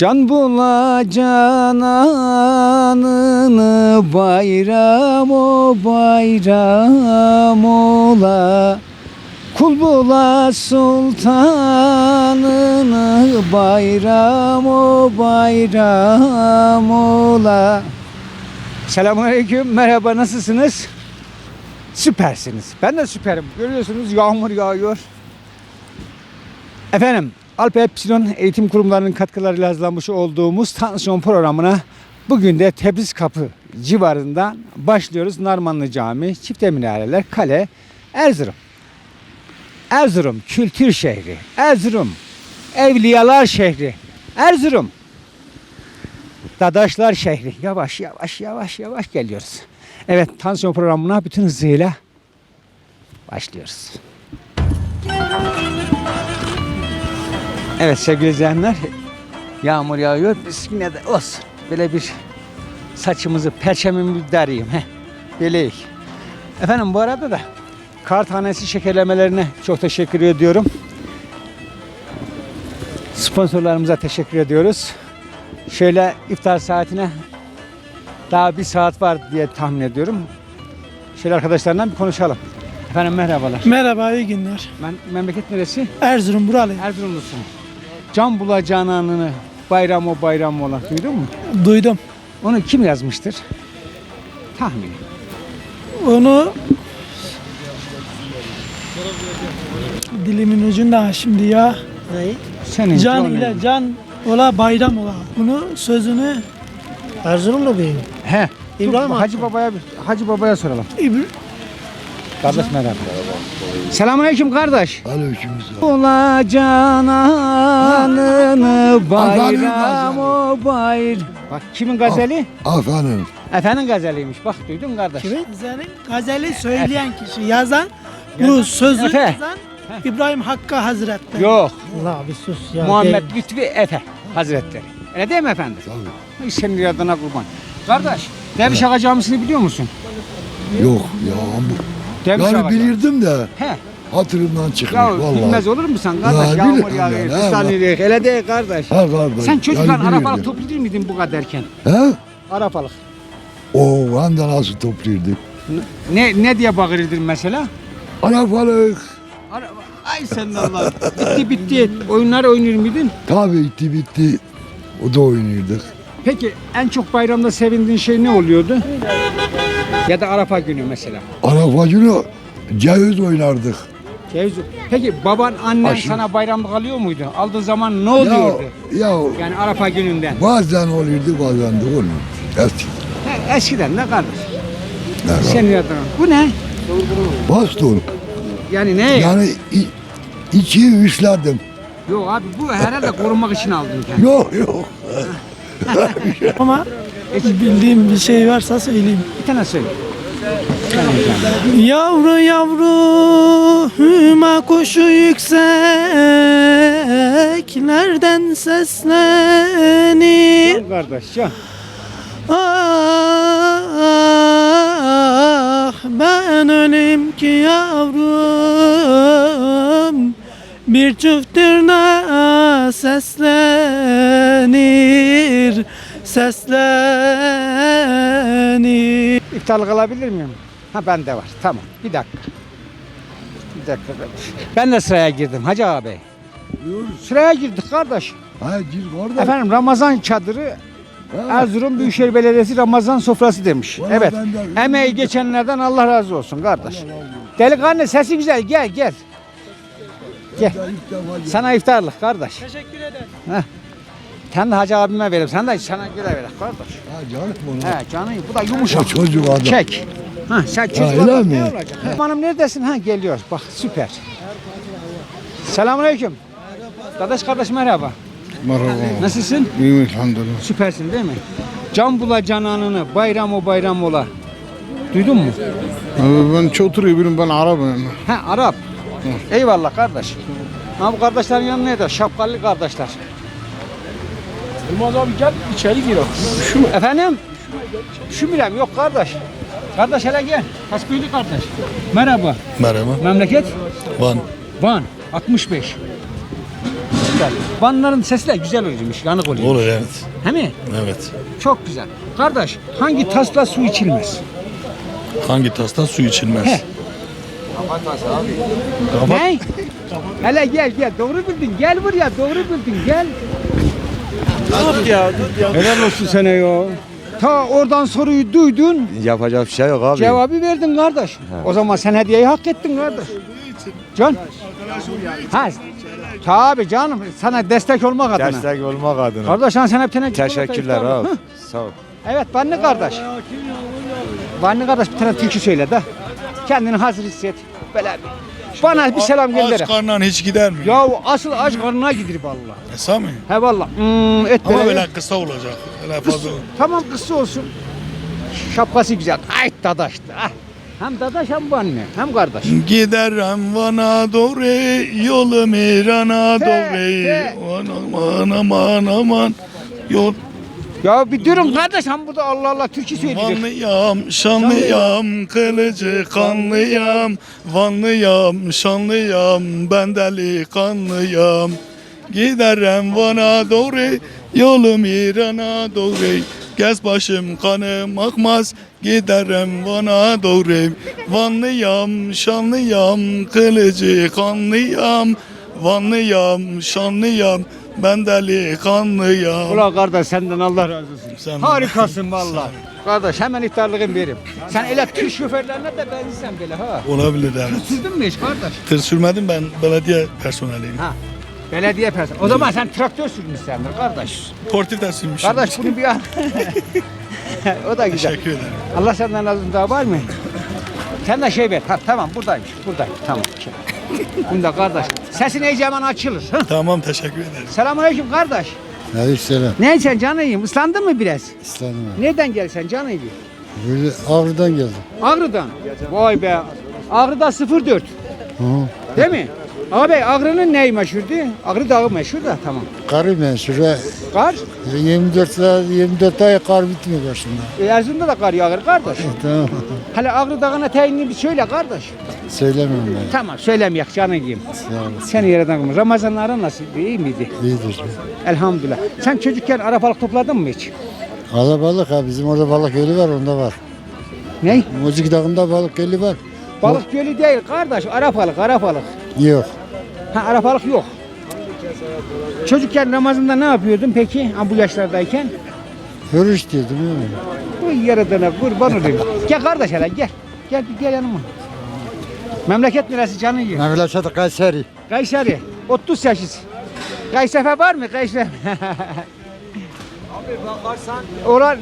Can bula cananını bayram o bayram ola Kul bula sultanını bayram o bayram ola Selamünaleyküm merhaba nasılsınız? Süpersiniz. Ben de süperim. Görüyorsunuz yağmur yağıyor. Efendim Alp Epsilon eğitim kurumlarının katkılarıyla hazırlanmış olduğumuz tansiyon programına bugün de Tebriz Kapı civarından başlıyoruz. Narmanlı Cami, Çifte Minareler, Kale, Erzurum. Erzurum kültür şehri. Erzurum evliyalar şehri. Erzurum Dadaşlar şehri. Yavaş yavaş yavaş yavaş geliyoruz. Evet tansiyon programına bütün hızıyla başlıyoruz. Evet sevgili izleyenler yağmur yağıyor. Biz yine de olsun. Böyle bir saçımızı perçemimi bir darayım. Heh. Böyleyik. Efendim bu arada da kar tanesi şekerlemelerine çok teşekkür ediyorum. Sponsorlarımıza teşekkür ediyoruz. Şöyle iftar saatine daha bir saat var diye tahmin ediyorum. Şöyle arkadaşlarla bir konuşalım. Efendim merhabalar. Merhaba, iyi günler. Ben memleket neresi? Erzurum buralı. Erzurumlusun. Can bulacağın anını bayram o bayram olan duydun mu? Duydum. Onu kim yazmıştır? Tahmin. Onu dilimin ucunda şimdi ya. Senin Can ile can ola bayram ola. Bunu sözünü Erzurumlu muyum? He. İbrahim Dur, Hacı Baba'ya Hacı Baba'ya soralım. İbr- Kardeş merhaba. Selamünaleyküm kardeş. Aleykümselam. Bulacağın anını bayram o bayram. Bak kimin gazeli? Efendim. Efendim gazeliymiş. Bak duydun kardeş. Gazeli, gazeli söyleyen kişi, yazan, bu sözü Efe. yazan İbrahim Hakkı Hazretleri. Yok. Allah bir sus ya. Muhammed Lütfi Efe Hazretleri. Öyle değil mi efendim? Tabii. Senin adına kurban. Kardeş, Derviş Ağa Camisi'ni biliyor musun? Yok ya. bu- Ağa Yani Camisi. bilirdim de He. hatırımdan çıkmış Ya vallahi. bilmez olur musun kardeş? Ya, Yağmur yağıyor. ben, Bir saniye. Hele de kardeş. Ha kardeş. Sen çocukken yani arabalık topluyor muydun bu kadarken? He? Arabalık. O ben de nasıl toplardık. Ne ne diye bağırırdın mesela? Arabalık. Araba. Ay sen Allah. bitti bitti. Oyunlar oynuyor muydun? Tabii itti bitti. O da oynuyorduk. Peki en çok bayramda sevindiğin şey ne oluyordu? Ya da Arafa günü mesela. Araba günü ceviz oynardık. Ceviz. Peki baban annen Aşırı. sana bayramlık alıyor muydu? Aldığı zaman ne oluyordu? Ya, ya Yani Arafa gününden. bazen oluyordu bazen de olmuyordu. Eski. He, eskiden ne kardeş? Ne? Senin adına. Bu ne? Baston. Yani ne? Yani i- içi üstledim. Yok abi bu herhalde korunmak için aldın kendini. Yok yok. Ama bildiğim bir şey varsa söyleyeyim. Bir tane söyle. Yavru yavru hüma kuşu yükseklerden seslenir Can kardeş can. Ah ben ölüm ki yavrum bir çifttir ne seslenir seslenir İftarlık alabilir miyim? Ha bende var. Tamam. Bir dakika. Bir dakika. Ben de sıraya girdim Hacı abi. Sıraya girdik kardeş. Ha gir orada. Efendim Ramazan çadırı Ha. Erzurum Büyükşehir Belediyesi Ramazan sofrası demiş. Vallahi evet. ben de- Emeği geçenlerden Allah razı olsun kardeş. Delikanlı sesi güzel. Gel gel. Gel. İlk defa gir. Sana iftarlık kardeş. Teşekkür ederim. Sen de Hacı abime veririm. Sen de sana göre ver kardeş. Ha canım bunu. He canım bu da yumuşak. O çocuk adam. Çek. Ha sen çek. öyle bakalım, mi? Ne olacak? Ha. Hanım neredesin? Ha geliyor. Bak süper. Selamünaleyküm. Kardeş kardeş merhaba. Merhaba. Nasılsın? İyiyim elhamdülillah. Süpersin değil mi? Can bula cananını bayram o bayram ola. Duydun mu? Ben Çoturu'yu bilin ben Arap'ım. Ha Arap. Eyvallah kardeş. Ha bu kardeşlerin yanına de şapkalı kardeşler. Yılmaz abi gel içeri gir. Şu efendim? Üşümürem yok kardeş. Kardeş hele gel. Hasbiyeli kardeş. Merhaba. Merhaba. Memleket? Van. Van. 65. güzel. Vanların sesi de güzel oluyormuş, yanık oluyor. Olur evet. He mi? Evet. Çok güzel. Kardeş, hangi tasla su içilmez? Hangi tastan su içilmez? He. Kapat. Ne? Hele gel gel, doğru bildin. Gel buraya, doğru bildin. Gel. Dur ya ya. Helal olsun sana ya. Ta oradan soruyu duydun, Yapacak bir şey yok abi. cevabı verdin kardeş. O zaman sen hediyeyi hak ettin kardeş. Can. Ha. Tabii canım, sana destek olmak adına. Destek olmak adına. Kardeş sana bir tane Teşekkürler abi. Hı. Sağ ol. Evet Vanlı kardeş. Vanlı kardeş bir tane türkü söyle de. Kendini hazır hisset. Böyle bir- bana bir selam gönder. Aç karnından hiç gider mi? Ya asıl aç karnına gidir vallahi. Esa mı? He valla. Hmm, et Ama böyle. kısa olacak. Öyle fazla. Tamam kısa olsun. Şapkası güzel. Ay dadaştı. Ah. Hem dadaş hem Vanlı hem kardeş. Giderim Van'a doğru, yolum İran'a Te, doğru. te. Aman aman aman. Yol Ya bir durun kardeş hem burada Allah Allah türkü söylüyor. Vanlıyam, şanlıyam, kılıcı kanlıyam. Vanlıyam, şanlıyam, ben delikanlıyam. Giderim Van'a doğru, yolum İran'a doğru. Gez başım kanım akmaz, giderim Van'a doğru. Vanlıyam, şanlıyam, kılıcı kanlıyam. Vanlıyam, şanlıyam, ben delikanlıyam. Ulan kardeş senden Allah razı olsun. Sen- Harikasın vallahi. Kardeş hemen iftarlığın verim. Sen ele tır şoförlerine de benziyorsun böyle ha. Olabilir evet. Sürdün mü hiç kardeş? Tır sürmedim ben belediye personeliyim. Ha. Belediye personeli. O zaman sen traktör sürmüşsündür kardeş. Portif de sürmüşüm. Kardeş bunu bir an. o da güzel. Teşekkür ederim. Allah senden razı olsun daha var mı? Sen de şey ver. Ha, tamam buradaymış. Buradayım. Tamam. Şey. Bunda kardeş. Sesin iyice hemen açılır. Hı? Tamam teşekkür ederim. Selamünaleyküm kardeş. Aleykümselam. Ne sen canı iyiyim? Islandın mı biraz? İslam'ım. Nereden gelsen canı iyi? Böyle Ağrı'dan geldim. Ağrı'dan. Vay be. Ağrı'da 04. Hı. Değil mi? Abi Ağrı'nın neyi meşhurdu? Ağrı Dağı meşhur da tamam. Karı menşure. Kar. 24 saat, 24 ay kar bitmiyor başında. E, Erzurum'da da kar yağar kardeş. Tamam. Hele Ağrı Dağı'na teyinli bir söyle kardeş. Söylemem ben. Tamam söylemeyek canın yiyeyim. Sağ olasın. Seni yaradan. Ramazanların nasıl? İyi miydi? İyidir. Elhamdülillah. Sen çocukken ara balık topladın mı hiç? Alabalık ha bizim orada balık gölü var onda var. Ne? Mucik Dağı'nda balık gölü var. Balık gölü değil kardeş. Ara balık, ara balık. Yok. Ha ara balık yok. Çocukken Ramazan'da ne yapıyordun peki? Ha, bu yaşlardayken? Hürüş diyordum mi? Bu yaradana kurban olayım. Gel kardeş hele gel. Gel bir gel yanıma. Memleket neresi canın yiyor? Memleket Kayseri. Kayseri. 30 yaşız. Kaysefe var mı? Kaysefe. Abi bakarsan... Oran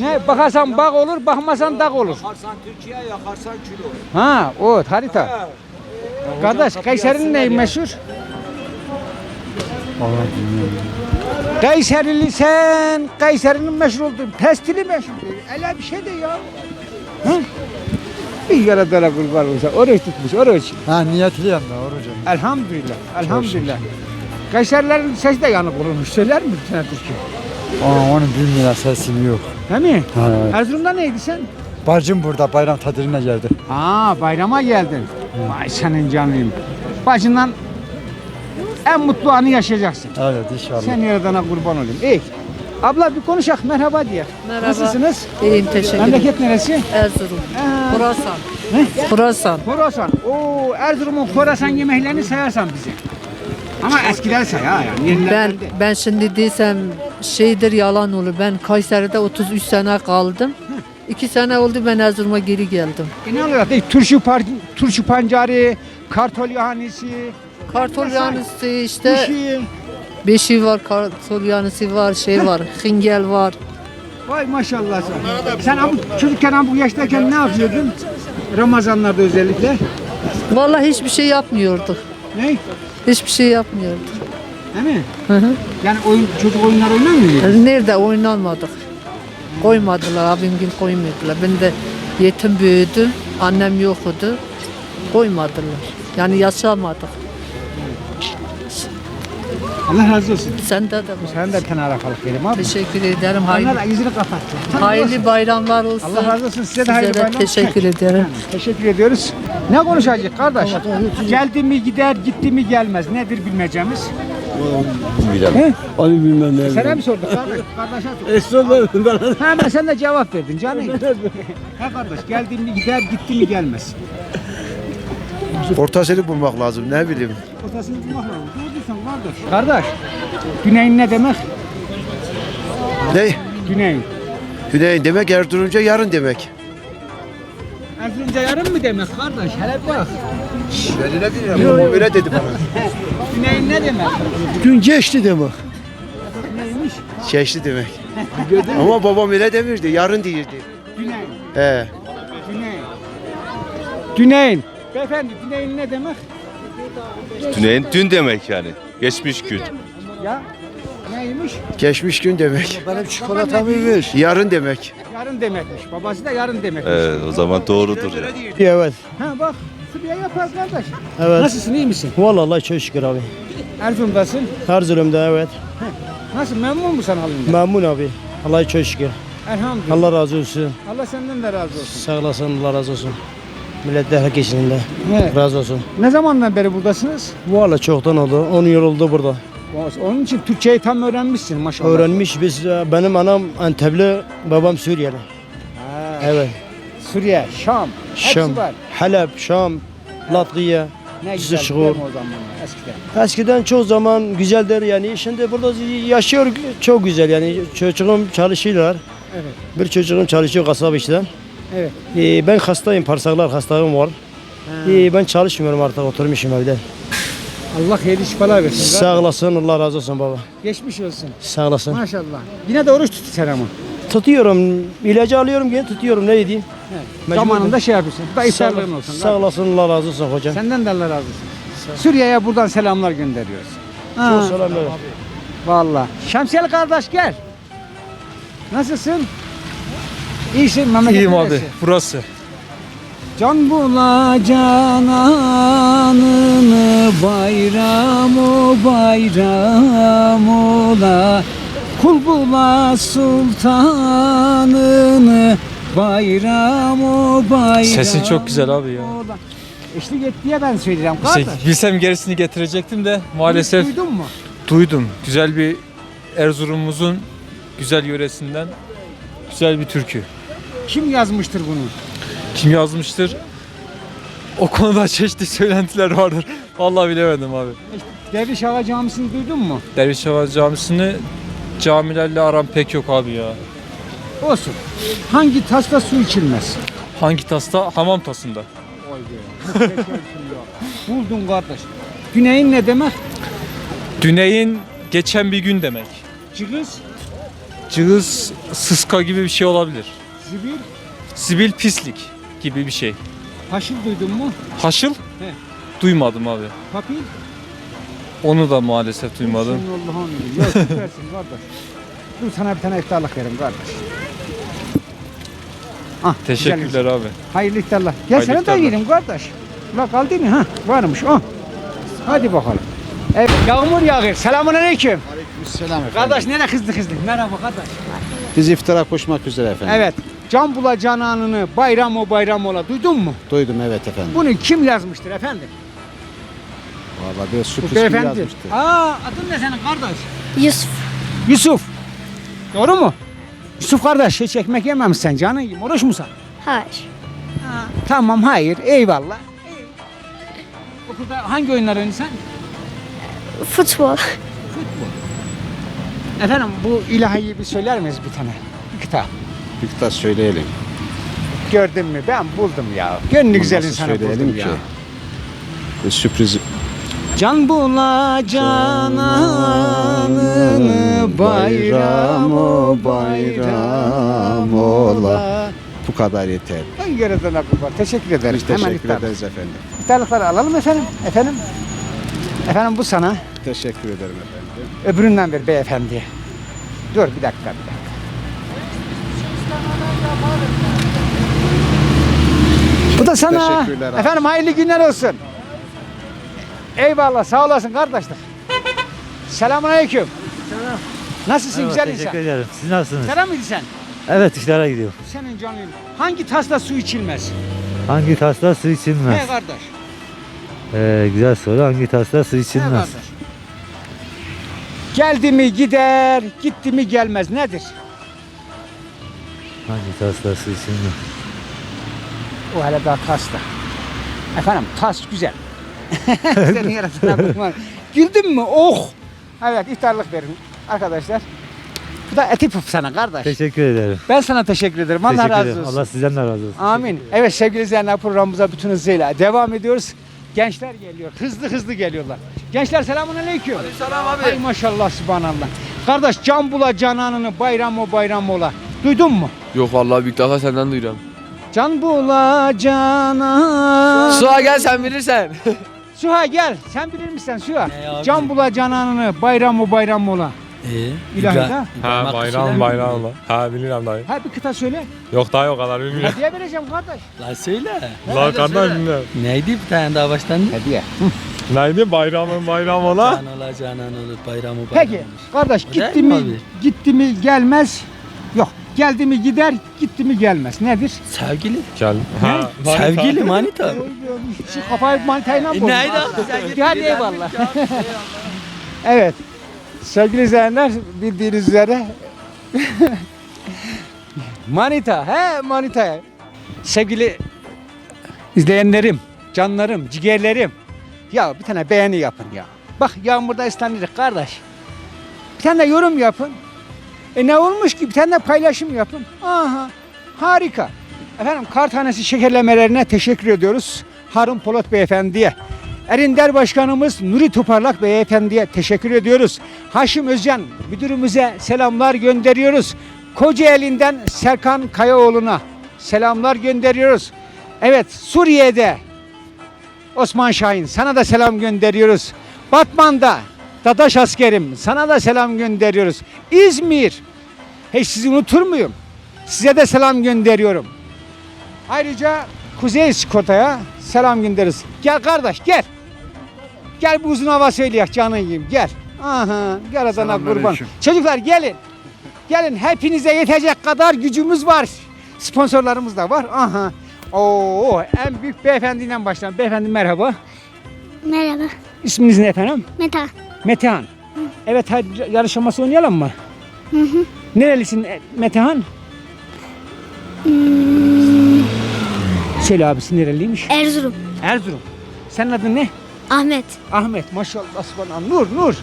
ne? Bakarsan bak olur, bakmasan dak olur. Bakarsan Türkiye, yakarsan kül olur. Ha, o harita. Kardeş, Kayseri'nin neyi meşhur? Kayserili sen, Kayseri'nin meşhur olduğu, pestili meşhur değil. Öyle bir şey de ya. Hı? Bir yaradana kurban olsa, oruç tutmuş, oruç. Ha niyetliyim de orucum. Elhamdülillah, elhamdülillah. Kayserilerin sesi de yanık olurmuş. Söyler mi tane türkü? Aa, onun bilmeyen sesim yok. Değil mi? Ha, evet. Erzurum'da neydi sen? Bacım burada bayram tadiline geldi. Aa bayrama geldin. Vay senin canıyım. Başından en mutlu anı yaşayacaksın. Evet inşallah. Sen yaradana kurban olayım. İyi. Abla bir konuşak merhaba diye. Merhaba. Nasılsınız? İyiyim teşekkür ederim. Memleket neresi? Erzurum. Ee, Horasan. Ne? Horasan. Khorasan. Oo Erzurum'un Khorasan yemeklerini sayarsan bize. Ama eskiler say ha yani. Ben değil. ben şimdi desem şeydir yalan olur. Ben Kayseri'de 33 sene kaldım. 2 sene oldu ben Erzurum'a geri geldim. Genel olarak değil, turşu, par, turşu pancarı, kartol yahanisi, Kartol yanısı işte kuşi. Beşi var, kartol yanısı var, şey var, hingel var. Vay maşallah sen. Sen bu çocukken bu yaştayken ne yapıyordun? Ramazanlarda özellikle. Vallahi hiçbir şey yapmıyorduk. Ne? Hiçbir şey yapmıyorduk. Değil mi? Hı hı. Yani oyun, çocuk oyunlar oynar mıydı? Nerede oynanmadık. Koymadılar, abim gün koymadılar. Ben de yetim büyüdüm, annem yoktu. Koymadılar. Yani yaşamadık. Allah razı olsun. Sende de var. Sen de bir tane arakalık vereyim abi. Teşekkür ederim. Onlar Hayırlı, da yüzünü kapattı. hayırlı bayramlar olsun. Allah razı olsun. Size de Size hayırlı de bayramlar. teşekkür ederim. Teşekkür ediyoruz. Ne konuşacak kardeş? Geldi mi gider, gitti mi gelmez. Nedir bilmeyeceğimiz? He? Onu bilmem ne. Sana mı sorduk kardeş? Kardeşe sorduk. Ha ben sen de cevap verdin canım. ha kardeş geldi mi gider gitti mi gelmez. Ortasını bulmak lazım ne bileyim. Ortasını bulmak lazım. Kardeş. Güneyin ne demek? Ne? Güneyin. Güney demek Erzurumca yarın demek. Erzurumca yarın mı demek kardeş? Hele bak. Ben ne bileyim o öyle dedi bana. Güneyin ne demek? Gün geçti demek. Neymiş? Çeşli demek. Ama babam öyle demirdi yarın değildi. Güneyin. He. Güneyin. Güneyin. Beyefendi güneyin ne demek? Düneyin dün demek yani. Geçmiş gün. Ya neymiş? Geçmiş gün demek. Benim çikolatamı ver. Yarın demek. Yarın demekmiş. Babası da yarın demekmiş. Evet, o zaman doğrudur ya. Evet. Ha bak. Suriye yapar kardeş. Evet. Nasılsın iyi misin? Vallahi çok şükür abi. Erzurum'dasın. Erzurum'da evet. Nasıl memnun musun halinde? Memnun abi. Allah'a çok şükür. Elhamdülillah. Allah razı olsun. Allah senden de razı olsun. Sağ olasın Allah razı olsun. Millet de herkesin de Evet. razı olsun. Ne zamandan beri buradasınız? Vallahi çoktan oldu. 10 yıl oldu burada. Onun için Türkçeyi tam öğrenmişsin maşallah. Öğrenmiş biz benim anam Antepli, babam Suriyeli. Ha, Evet. Suriye, Şam, hepsi Şam, var. Halep, Şam, Latviye. Ne güzel o zaman eskiden? Eskiden çok zaman güzeldir yani. Şimdi burada yaşıyor çok güzel yani. Çocuğum çalışıyorlar. Evet. Bir çocuğum çalışıyor kasap işte. Evet. Ee, ben hastayım, parsaklar hastalığım var. Ee, ben çalışmıyorum artık, oturmuşum evde. Allah hayırlı şifalar versin. Sağ olasın, Allah razı olsun baba. Geçmiş olsun. Sağ olasın. Maşallah. Yine de oruç tut sen ama. Tutuyorum, ilacı alıyorum yine tutuyorum, ne diyeyim? Mecbur. Zamanında şey yapıyorsun. Da Sağ, olsun. sağ olasın, Allah razı olsun hocam. Senden de Allah razı olsun. Suriye'ye buradan selamlar gönderiyoruz. Çok Ha, selamlar. Vallahi. Şemsiyeli kardeş gel. Nasılsın? İyisin memleket İyiyim abi. neresi? Burası. Can bula cananını bayram o bayram ola Kul bula sultanını bayram o bayram Sesin çok güzel abi ya. ola. Eşlik et diye ben söyleyeceğim İşte kardeş. bilsem gerisini getirecektim de maalesef Duydun mu? duydum. Güzel bir Erzurum'umuzun güzel yöresinden güzel bir türkü. Kim yazmıştır bunu? Kim yazmıştır? O konuda çeşitli söylentiler vardır. Vallahi bilemedim abi. Derviş Ağa Camisi'ni duydun mu? Derviş Hava Camisi'ni camilerle aram pek yok abi ya. Olsun. Hangi taşta su içilmez? Hangi tasta? Hamam tasında. Buldun kardeş. Güneyin ne demek? Düneyin geçen bir gün demek. Cılız, Cılız, sıska gibi bir şey olabilir. Zibil, Sibil pislik gibi bir şey. haşil duydun mu? Haşıl? He. Duymadım abi. Papil? Onu da maalesef duymadım. Sen Allah'ın emri. Yok süpersin kardeş. Dur sana bir tane iftarlık verim kardeş. Ah, güzel Teşekkürler abi. Hayırlı iftarlar. Gel Hayırlı sana da iftarlar. yiyelim kardeş. La kaldı mı? Ha, varmış. Oh. Hadi bakalım. Evet, yağmur yağıyor. Selamun aleyküm. Selam efendim. Kardeş nene kızdı kızdı. Merhaba kardeş. Biz iftara koşmak üzere efendim. Evet. Can bula cananını bayram o bayram ola. Duydun mu? Duydum evet efendim. Bunu kim yazmıştır efendim? Vallahi bir Bu sürpriz gibi beyefendi. yazmıştı. Aa adın ne senin kardeş? Yusuf. Yusuf. Doğru mu? Yusuf kardeş hiç ekmek yememişsin canın yiyeyim. Oruç musun? Hayır. Tamam hayır eyvallah. Okulda hangi oyunlar oynuyorsun? Futbol. Efendim bu ilahiyi bir söyler miyiz bir tane? Bir kitap. Bir kitap söyleyelim. Gördün mü ben buldum ya. Gönlü güzel Nasıl insanı söyleyelim buldum ki? ya. Bir sürpriz Can bula cananını bayram o bayram ola. bu kadar yeter. Ben göreden akıl var. Teşekkür ederiz. Biz teşekkür iftar. ederiz efendim. İftarlıkları alalım efendim. Efendim. Efendim bu sana. Teşekkür ederim efendim. Öbüründen ver beyefendiye. Dur bir dakika bir dakika. Bu da sana. Efendim hayırlı günler olsun. Eyvallah sağ olasın kardeşler. Selamun aleyküm. Nasılsın güzel insan? ederim. Siz nasılsınız? Selam mıydı sen? Evet iftara gidiyor. Senin canın. Hangi tasla su içilmez? Hangi tasla su He içilmez? kardeş. Ee, güzel soru. Hangi tasla su He içilmez? kardeş. Geldi mi gider, gitti mi gelmez. Nedir? Hangi hastası şimdi? O hele daha tas da. Efendim tas güzel. Senin yaratına kurban. Güldün mü? Oh! Evet iftarlık verin arkadaşlar. Bu da eti puf sana kardeş. Teşekkür ederim. Ben sana teşekkür ederim. Allah Teşekkür razı ederim. olsun. Allah sizden de razı olsun. Amin. Evet sevgili izleyenler programımıza bütün hızıyla devam ediyoruz. Gençler geliyor. Hızlı hızlı geliyorlar. Gençler selamun aleyküm. Selam abi. Ay maşallah subhanallah. Kardeş can bula cananını bayram o bayram ola. Duydun mu? Yok vallahi büyük defa senden duyuyorum. Can bula canan. Suha gel sen bilirsen. Suha gel. Sen bilir misin Suha? Can bula cananını bayram o bayram ola. Ee, İlahida. Ha bayram bayram Ha bilirim dayı. Ha bir kıta söyle. Yok dayı o kadar bilmiyorum. Hediye vereceğim kardeş. La söyle. La kardeş bilmiyorum. Neydi bir tane daha baştan? Hediye. Neydi bayramın bayram ola? Can ola canan olur bayramı Peki kardeş gitti mi gitti mi gelmez. Geldi mi gider gitti mi gelmez. Nedir? Sevgili. Gel. Ha, Sevgili manita. Şu kafayı manitayla E, bozdun. neydi abi? Hadi eyvallah. evet. Sevgili izleyenler bildiğiniz üzere Manita, he Manita. Sevgili izleyenlerim, canlarım, ciğerlerim. Ya bir tane beğeni yapın ya. Bak yağmurda ıslanırız kardeş. Bir tane yorum yapın. E ne olmuş ki bir tane de paylaşım yapın. Aha harika. Efendim kar tanesi şekerlemelerine teşekkür ediyoruz. Harun Polat Beyefendi'ye. Erinder Başkanımız Nuri Toparlak Beyefendi'ye teşekkür ediyoruz. Haşim Özcan müdürümüze selamlar gönderiyoruz. Kocaeli'nden Serkan Kayaoğlu'na selamlar gönderiyoruz. Evet Suriye'de Osman Şahin sana da selam gönderiyoruz. Batman'da Dadaş askerim sana da selam gönderiyoruz. İzmir hiç sizi unutur muyum? Size de selam gönderiyorum. Ayrıca Kuzey İskota'ya selam gönderiyoruz. Gel kardeş gel. Gel bu uzun hava söyleyek canın yiyeyim gel. Aha gel Adana kurban. Çocuklar gelin. Gelin hepinize yetecek kadar gücümüz var. Sponsorlarımız da var. Aha. Oo en büyük beyefendiyle başlayalım. Beyefendi merhaba. Merhaba. İsminiz ne efendim? Meta. Metehan. Evet hadi yarışması oynayalım mı? Hı hı. Nerelisin e, Metehan? Hmm, Söyle abisi nereliymiş? Erzurum. Erzurum. Senin adın ne? Ahmet. Ahmet maşallah subhanallah. Nur Nur.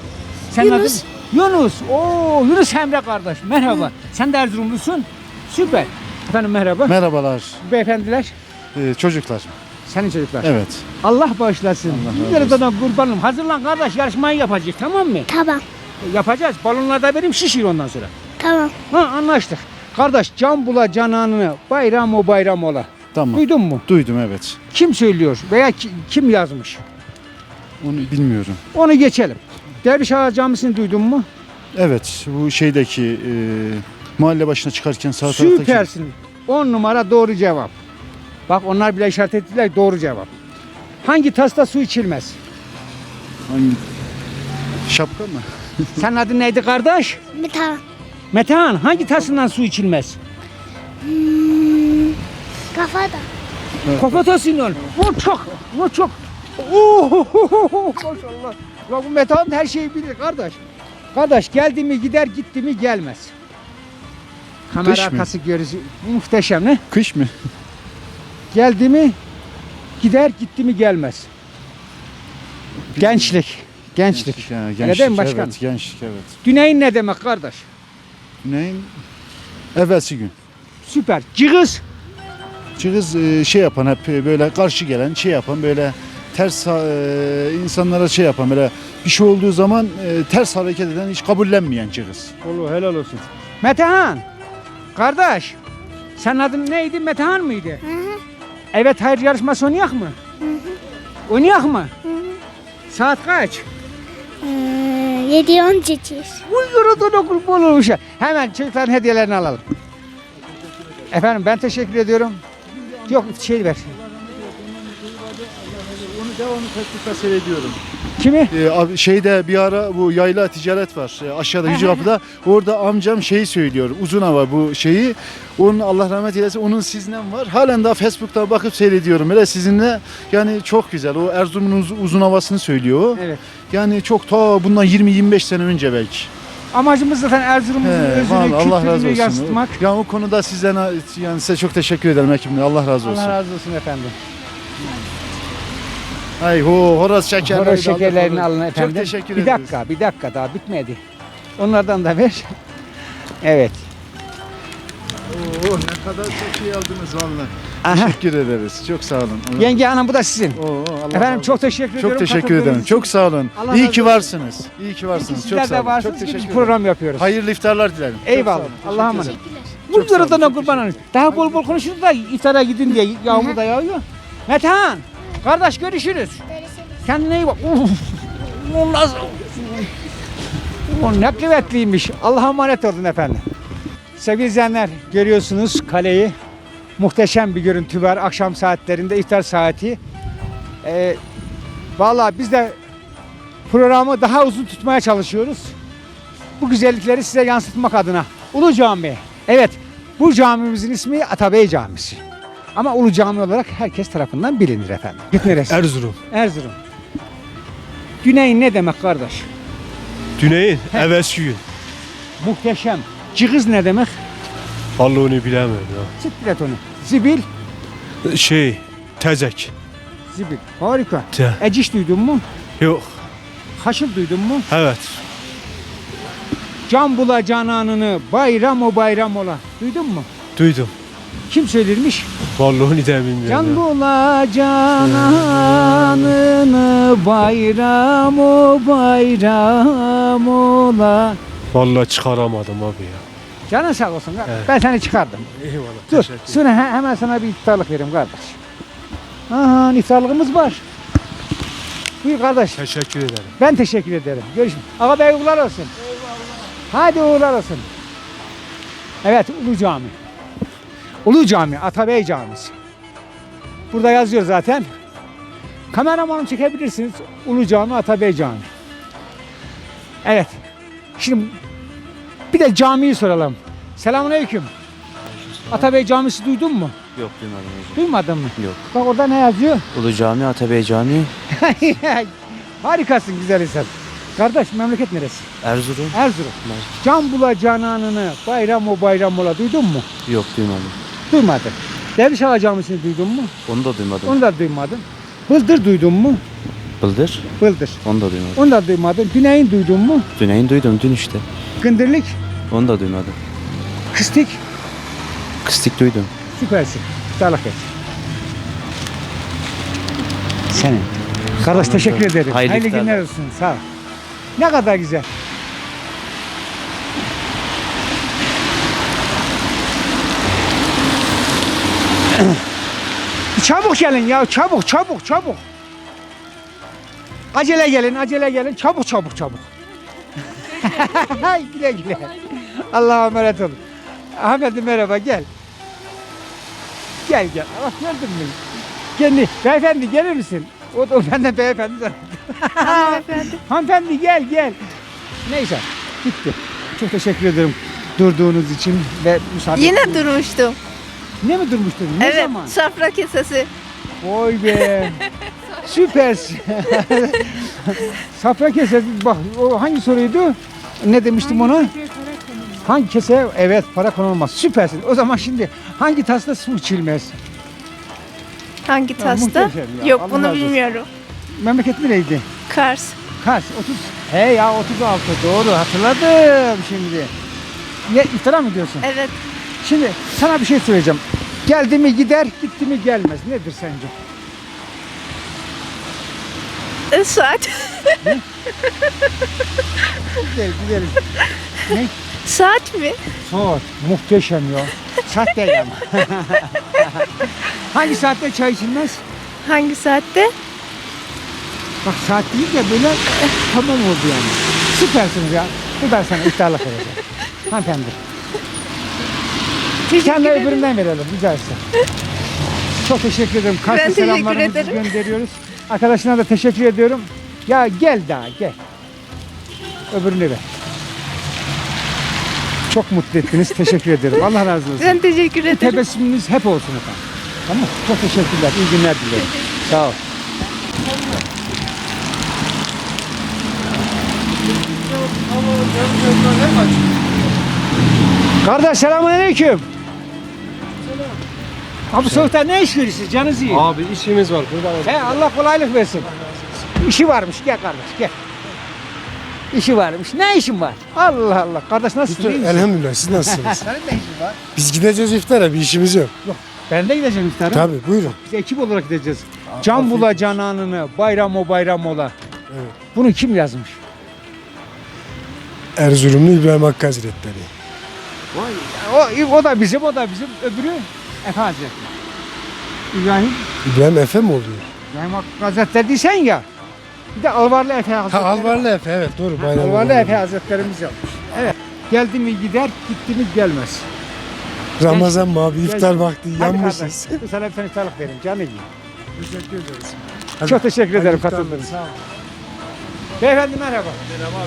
Senin Yunus. adın? Yunus. Oo Yunus Emre kardeş. Merhaba. Sen de Erzurumlusun. Süper. Efendim merhaba. Merhabalar Beyefendiler. Ee, çocuklar. Senin çocuklar. Evet. Allah bağışlasın. Allah razı kurbanım. Hazırlan kardeş yarışmayı yapacağız tamam mı? Tamam. Yapacağız. Balonlar da benim şişir ondan sonra. Tamam. Ha anlaştık. Kardeş can bula cananını bayram o bayram ola. Tamam. Duydun mu? Duydum evet. Kim söylüyor veya ki- kim yazmış? Onu bilmiyorum. Onu geçelim. Derviş Ağa Camisi'ni duydun mu? Evet bu şeydeki e, mahalle başına çıkarken sağ taraftaki. Süpersin. 10 numara doğru cevap. Bak onlar bile işaret ettiler doğru cevap. Hangi tasta su içilmez? Hangi- Şapka mı? Senin adın neydi kardeş? Meta. Metehan hangi tasından su içilmez? Hmm, kafada. Kokotasından. O çok, o çok. Oo, maşallah. Ya bu Metehan her şeyi bilir kardeş. Kardeş geldi mi gider gitti mi gelmez. Kamera Kış arkası görüntüsü muhteşem ne? Kış mı? Geldi mi gider gitti mi gelmez. Gençlik. Gençlik. Gençlik değil mi başkanım? evet gençlik evet. Düneyin ne demek kardeş? Neyin? Evvelsi gün. Süper. Cığız. Cılız e, şey yapan hep e, böyle karşı gelen şey yapan böyle ters e, insanlara şey yapan böyle bir şey olduğu zaman e, ters hareket eden hiç kabullenmeyen cılız. Olur helal olsun. Metehan. Kardeş. Senin adın neydi? Metehan mıydı? Hı hı. Evet hayır yarışması oynayak mı? Oynayak mı? Saat kaç? Ee, 7 10 geçiyor. Uyguradın kurban olmuş. Hemen çocukların hediyelerini alalım. Efendim ben teşekkür ediyorum. Yok şey ver. Onu devamlı Facebook'ta seyrediyorum. Kimi? Ee, abi şeyde bir ara bu yayla ticaret var e, aşağıda Yüce Kapı'da. Orada amcam şeyi söylüyor. Uzun hava bu şeyi. Onun Allah rahmet eylesin onun sizden var. Halen daha Facebook'ta bakıp seyrediyorum. Böyle sizinle yani çok güzel. O Erzurum'un uz- uzun havasını söylüyor o. Evet. Yani çok ta bundan 20-25 sene önce belki. Amacımız zaten Erzurum'un He, özünü, vallahi Allah razı kültürünü olsun. yansıtmak. Ya o konuda sizden yani size çok teşekkür ederim hekimle. Allah razı olsun. Allah razı olsun efendim. Ay ho horoz şekerleri. Horoz şekerlerini alın efendim. Çok teşekkür Bir ederiz. dakika, bir dakika daha bitmedi. Onlardan da ver. Evet. Oo, ne kadar çok iyi aldınız vallahi. Aha. Teşekkür ederiz. Çok sağ olun. Allah- Yenge hanım bu da sizin. Oo, Allah Efendim olsun. çok teşekkür ediyorum. Çok teşekkür ederim. Çok sağ olun. Allah İyi ki varsınız. İyi ki varsınız. Çok sağ olun. varsınız Çok teşekkür bir ederim. program yapıyoruz. Hayırlı iftarlar dilerim. Çok Eyvallah. Allah'a emanet. ederim. Bu Çok sağ olun, da çok kurban olun. Daha bol bol konuşuruz da iftara gidin diye yağmur da yağıyor. Metehan, kardeş görüşürüz. Kendine iyi bak. Uf, o nasıl? O ne kıymetliymiş. Allah'a emanet olun efendim. Sevgili izleyenler görüyorsunuz kaleyi. Muhteşem bir görüntü var akşam saatlerinde iftar saati. Ee, Valla biz de programı daha uzun tutmaya çalışıyoruz. Bu güzellikleri size yansıtmak adına. Ulu Cami. Evet bu camimizin ismi Atabey Camisi. Ama Ulu Cami olarak herkes tarafından bilinir efendim. Git neresi? Erzurum. Erzurum. Güney ne demek kardeş? Düneyin evvelsi gün. Muhteşem. Cığız ne demek? Vallahi onu bilemiyorum Siklet onu. Zibil. ya. Şey, tezek. Zibil. Harika. Te. Eciş duydun mu? Yok. Haşır duydun mu? Evet. Can bula cananını bayram o bayram ola. Duydun mu? Duydum. Kim söylermiş? Vallahi onu da bilmiyorum. Can bula cananını bayram o bayram ola. Vallahi çıkaramadım abi ya. Canın sağ olsun. kardeş. Evet. Ben seni çıkardım. Eyvallah. Dur. Sonra he- hemen sana bir iftarlık vereyim kardeş. Aha iftarlığımız var. Buyur kardeş. Teşekkür ederim. Ben teşekkür ederim. Görüşmek. Ağa bey uğurlar olsun. Hadi uğurlar olsun. Evet Ulu Cami. Ulu Cami, Atabey Camisi. Burada yazıyor zaten. Kameramanım çekebilirsiniz. Ulu Cami, Atabey Cami. Evet. Şimdi bir de camiyi soralım. Selamünaleyküm. Atabey Camisi duydun mu? Yok duymadım hocam. Duymadın mı? Yok. Bak orada ne yazıyor? Ulu Cami, Atabey Cami, Harikasın güzel insan. Kardeş memleket neresi? Erzurum. Erzurum. Can bula cananını bayram o bayram ola duydun mu? Yok duymadım. Duymadın. Derviş Ağa Camisi'ni duydun mu? Onu da duymadım. Onu da duymadın. Bıldır duydun mu? Bıldır. Bıldır. Onu da duymadım. Onu da duymadın. Güney'in duydun mu? Düneyin duydum dün işte. Gındırlık, Onu da duymadım. kıstik. Kıstik duydum. Süpersin. Sağlık et. Senin. Kardeş teşekkür ederim. Hayırlı Hayırlı günler olsun. Sağ ol. Ne kadar güzel. çabuk gelin ya çabuk çabuk çabuk. Acele gelin acele gelin çabuk çabuk çabuk. güle güle. Allah'a emanet olun. Ahmet'im merhaba gel. Gel gel. Bak gördün mü? Kendi beyefendi gelir misin? O da o benden beyefendi. Hanımefendi. Hanımefendi gel gel. Neyse gitti. Çok teşekkür ederim durduğunuz için ve müsaade Yine durmuştum. Ne mi durmuştun? Ne evet, zaman? safra kesesi. Oy be. Süpersin. Safra kese bak o hangi soruydu? Ne demiştim ona? Hangi kese? Evet para konulmaz. Süpersin. O zaman şimdi hangi tasla su içilmez? Hangi Ya, tasta? muhteşem ya, Yok Allah bunu bilmiyorum. Memleket nereydi? Kars. Kaç? 30. He ya 36 doğru hatırladım şimdi. Ne iftara mı diyorsun? Evet. Şimdi sana bir şey söyleyeceğim. Geldi mi gider, gitti mi gelmez. Nedir sence? Saat. Güzel, güzel. ne? saat mi? Saat. Muhteşem ya. Saat değil ama. Hangi saatte çay içilmez? Hangi saatte? Bak saat değil de böyle eh, tamam oldu yani. Süpersiniz ya. Bu ben sana iftarlık vereceğim. Hanımefendi. Teşekkür tane de ederim. öbüründen verelim rica etsem. Çok teşekkür ederim. Kars'a Ben teşekkür selamlarımızı ederim. gönderiyoruz. Arkadaşlarına da teşekkür ediyorum. Ya gel daha gel. Öbürünü ver. Çok mutlu ettiniz. Teşekkür ederim. Allah razı olsun. Ben teşekkür ederim. tebessümünüz hep olsun efendim. Tamam. Çok teşekkürler. İyi günler dilerim. Sağ ol. Kardeş selamünaleyküm. Abi soğukta ne iş görüyorsunuz? Canınızı yiyin. Abi işimiz var. Burada He Allah kolaylık versin. İşi varmış gel kardeş gel. İşi varmış. Ne işin var? Allah Allah. Kardeş nasılsın? iyi misin? Elhamdülillah siz nasılsınız? Senin ne işin var? Biz gideceğiz iftara bir işimiz yok. Ben de gideceğim iftara. Tabii buyurun. Biz ekip olarak gideceğiz. Can bula cananını, bayram o bayram ola. Evet. Bunu kim yazmış? Erzurumlu İbrahim Hakkı Hazretleri. O, o da bizim, o da bizim. Öbürü Efe Hazretleri. İbrahim, İbrahim Efe mi oluyor? İbrahim Hakkı Hazretleri değilsen ya. Bir de Alvarlı Efe Hazretleri. Ha Alvarlı Efe evet doğru. Bayram Alvarlı. Efe Hazretlerimiz yapmış. Evet. Geldi mi gider, gitti mi gelmez. Ramazan mı abi iftar vakti Hadi yanmışız. kardeş, sana bir tane iftarlık verin. Canı iyi. Teşekkür ederiz. Çok teşekkür ederim iftarlık, katıldığınız. Beyefendi merhaba. Merhaba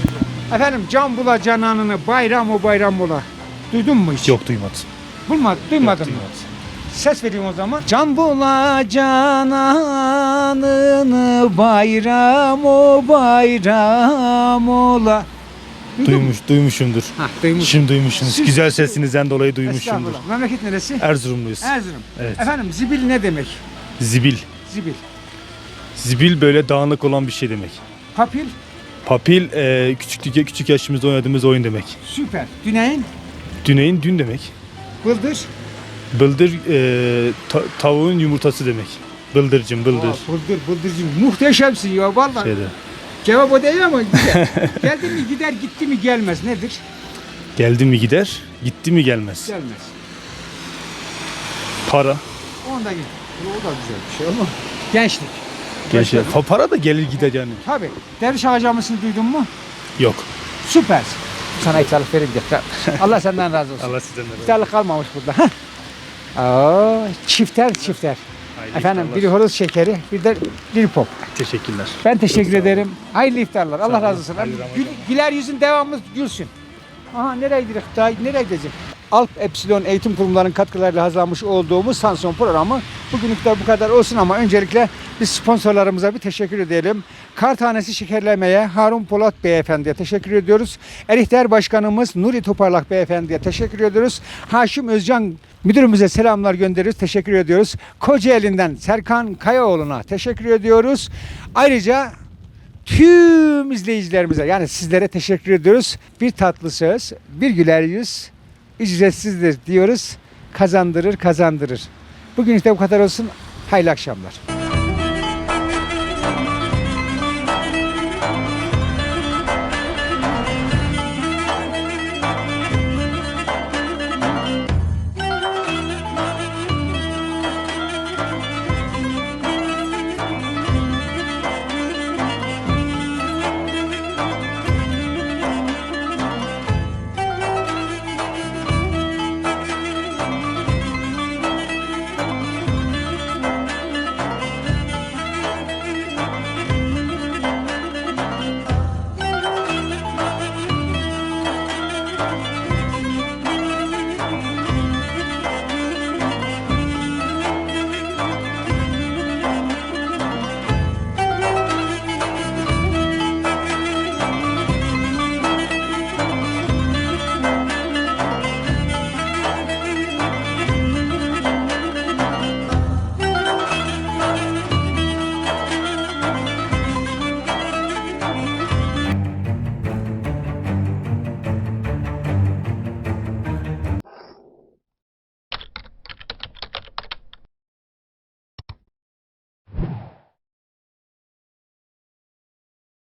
Efendim can bula cananını bayram o bayram ola. Duydun mu hiç? Yok duymadım. Bulma, duymadın mı? Ses vereyim o zaman. Can bula cananını bayram o bayram ola. Duydun mu? Duymuş, duymuşumdur. Ha, duymuş. Şimdi duymuşsunuz. Güzel sesinizden dolayı duymuşumdur. Estağfurullah. Memleket neresi? Erzurumluyuz. Erzurum. Evet. Efendim zibil ne demek? Zibil. Zibil. Zibil böyle dağınık olan bir şey demek. Papil Papil e, küçüklük küçük yaşımızda oynadığımız oyun demek. süper. Düneyin Düneyin dün demek. bıldır. Bıldır e, ta- tavuğun yumurtası demek. Bıldırcın bıldır. Aa, bıldır bıldırcın. Muhteşemsin ya vallahi. Şeyde. Cevap o değil ama güzel. Geldi mi gider gitti mi gelmez. Nedir? Geldi mi gider, gitti mi gelmez. Gelmez. Para. Onda git. O da güzel bir şey ama. Gençlik. Gençler. Pa- para da gelir gider yani. Tabii. Derviş Ağa Camisi'ni duydun mu? Yok. Süpersin. Sana iftarlık verin. Allah senden razı olsun. Allah sizden de razı olsun. İftarlık kalmamış burada. Aa, çifter çifter. Hayırlı Efendim iftarlar. biri horoz şekeri bir de bir pop. Teşekkürler. Ben teşekkür ederim. Hayırlı iftarlar. Allah razı olsun. Hayırlı. Gül, güler yüzün devamlı gülsün. Aha nereye gidiyoruz? Daha nereye gideceğim? Alp Epsilon Eğitim Kurumlarının katkılarıyla hazırlanmış olduğumuz Sanson programı bugünlük de bu kadar olsun ama öncelikle biz sponsorlarımıza bir teşekkür edelim. Kar tanesi şekerlemeye Harun Polat Beyefendi'ye teşekkür ediyoruz. Erihter Başkanımız Nuri Toparlak Beyefendi'ye teşekkür ediyoruz. Haşim Özcan müdürümüze selamlar gönderiyoruz. Teşekkür ediyoruz. Kocaeli'nden Serkan Kayaoğlu'na teşekkür ediyoruz. Ayrıca tüm izleyicilerimize yani sizlere teşekkür ediyoruz. Bir tatlı söz, bir güler yüz ücretsizdir diyoruz. Kazandırır, kazandırır. Bugün işte bu kadar olsun. Hayırlı akşamlar.